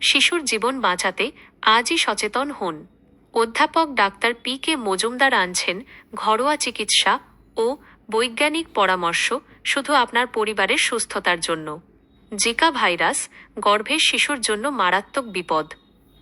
শিশুর জীবন বাঁচাতে আজই সচেতন হন। অধ্যাপক ডাক্তার পি কে মজুমদার আনছেন ঘরোয়া চিকিৎসা ও বৈজ্ঞানিক পরামর্শ শুধু আপনার পরিবারের সুস্থতার জন্য। জিকা ভাইরাস গর্ভের শিশুর জন্য মারাত্মক বিপদ।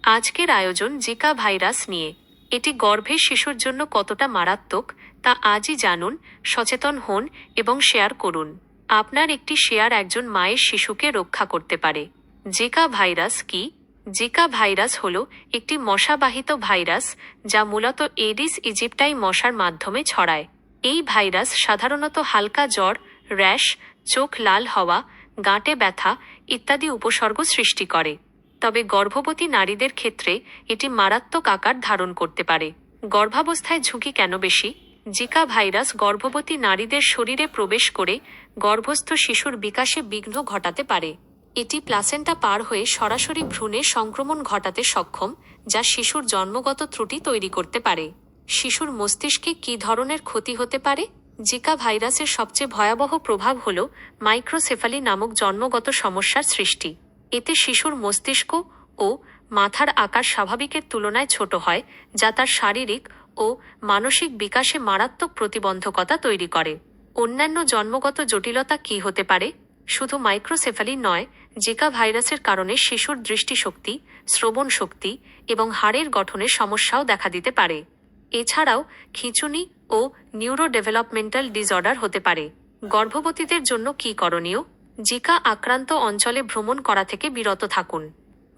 আজকের আয়োজন জিকা ভাইরাস নিয়ে। এটি গর্ভের শিশুর জন্য কতটা মারাত্মক তা আজই জানুন, সচেতন হন এবং শেয়ার করুন। আপনার একটি শেয়ার একজন মায়ের শিশুকে রক্ষা করতে পারে। জিকা ভাইরাস কি? জিকা ভাইরাস হল একটি মশাবাহিত ভাইরাস যা মূলত এডিস ইজিপ্টাই মশার মাধ্যমে ছড়ায়। এই ভাইরাস সাধারণত হালকা জ্বর, র্যাশ, চোখ লাল হওয়া, গাঁটে ব্যথা ইত্যাদি উপসর্গ সৃষ্টি করে। তবে গর্ভবতী নারীদের ক্ষেত্রে এটি মারাত্মক আকার ধারণ করতে পারে। গর্ভাবস্থায় ঝুঁকি কেন বেশি? জিকা ভাইরাস গর্ভবতী নারীদের শরীরে প্রবেশ করে গর্ভস্থ শিশুর বিকাশে বিঘ্ন ঘটাতে পারে। এটি প্লাসেন্টা পার হয়ে সরাসরি ভ্রূণে সংক্রমণ ঘটাতে সক্ষম, যা শিশুর জন্মগত ত্রুটি তৈরি করতে পারে। শিশুর মস্তিষ্কে কী ধরনের ক্ষতি হতে পারে? জিকা ভাইরাসের সবচেয়ে ভয়াবহ প্রভাব হল মাইক্রোসেফালি নামক জন্মগত সমস্যার সৃষ্টি। এতে শিশুর মস্তিষ্ক ও মাথার আকার স্বাভাবিকের তুলনায় ছোট হয়, যা তার শারীরিক ও মানসিক বিকাশে মারাত্মক প্রতিবন্ধকতা তৈরি করে। অন্যান্য জন্মগত জটিলতা কী হতে পারে? শুধু মাইক্রোসেফালি নয়, জিকা ভাইরাসের কারণে শিশুর দৃষ্টিশক্তি, শ্রবণ শক্তি এবং হাড়ের গঠনের সমস্যাও দেখা দিতে পারে। এছাড়াও খিঁচুনি ও নিউরো ডেভেলপমেন্টাল ডিসঅর্ডার হতে পারে। গর্ভবতীদের জন্য কী করণীয়? জিকা আক্রান্ত অঞ্চলে ভ্রমণ করা থেকে বিরত থাকুন।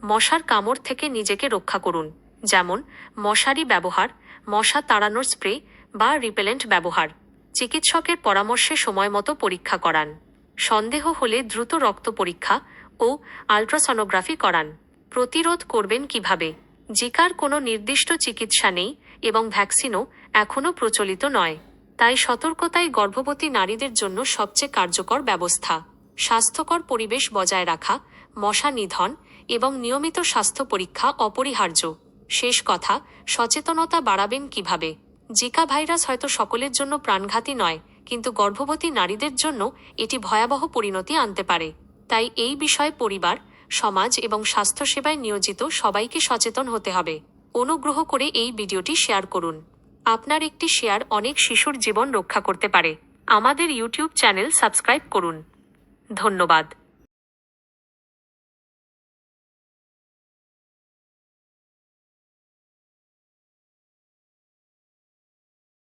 মশার কামড় থেকে নিজেকে রক্ষা করুন, যেমন মশারি ব্যবহার, মশা তাড়ানোর স্প্রে বা রিপেলেন্ট ব্যবহার। চিকিৎসকের পরামর্শে সময় মতো পরীক্ষা করান। সন্দেহ হলে দ্রুত রক্ত পরীক্ষা ও আলট্রাসনোগ্রাফি করান। প্রতিরোধ করবেন কীভাবে? জিকার কোনো নির্দিষ্ট চিকিৎসা নেই এবং ভ্যাকসিনও এখনও প্রচলিত নয়। তাই সতর্কতাই গর্ভবতী নারীদের জন্য সবচেয়ে কার্যকর ব্যবস্থা। স্বাস্থ্যকর পরিবেশ বজায় রাখা, মশা নিধন এবং নিয়মিত স্বাস্থ্য পরীক্ষা অপরিহার্য। শেষ কথা, সচেতনতা বাড়াবেন কীভাবে? জিকা ভাইরাস হয়তো সকলের জন্য প্রাণঘাতী নয় কিন্তু গর্ভবতী নারীদের জন্য এটি ভয়াবহ পরিণতি আনতে পারে। তাই এই বিষয়ে পরিবার, সমাজ এবং স্বাস্থ্যসেবায় নিয়োজিত সবাইকে সচেতন হতে হবে। অনুগ্রহ করে এই ভিডিওটি শেয়ার করুন। আপনার একটি শেয়ার অনেক শিশুর জীবন রক্ষা করতে পারে। আমাদের ইউটিউব চ্যানেল সাবস্ক্রাইব করুন। ধন্যবাদ।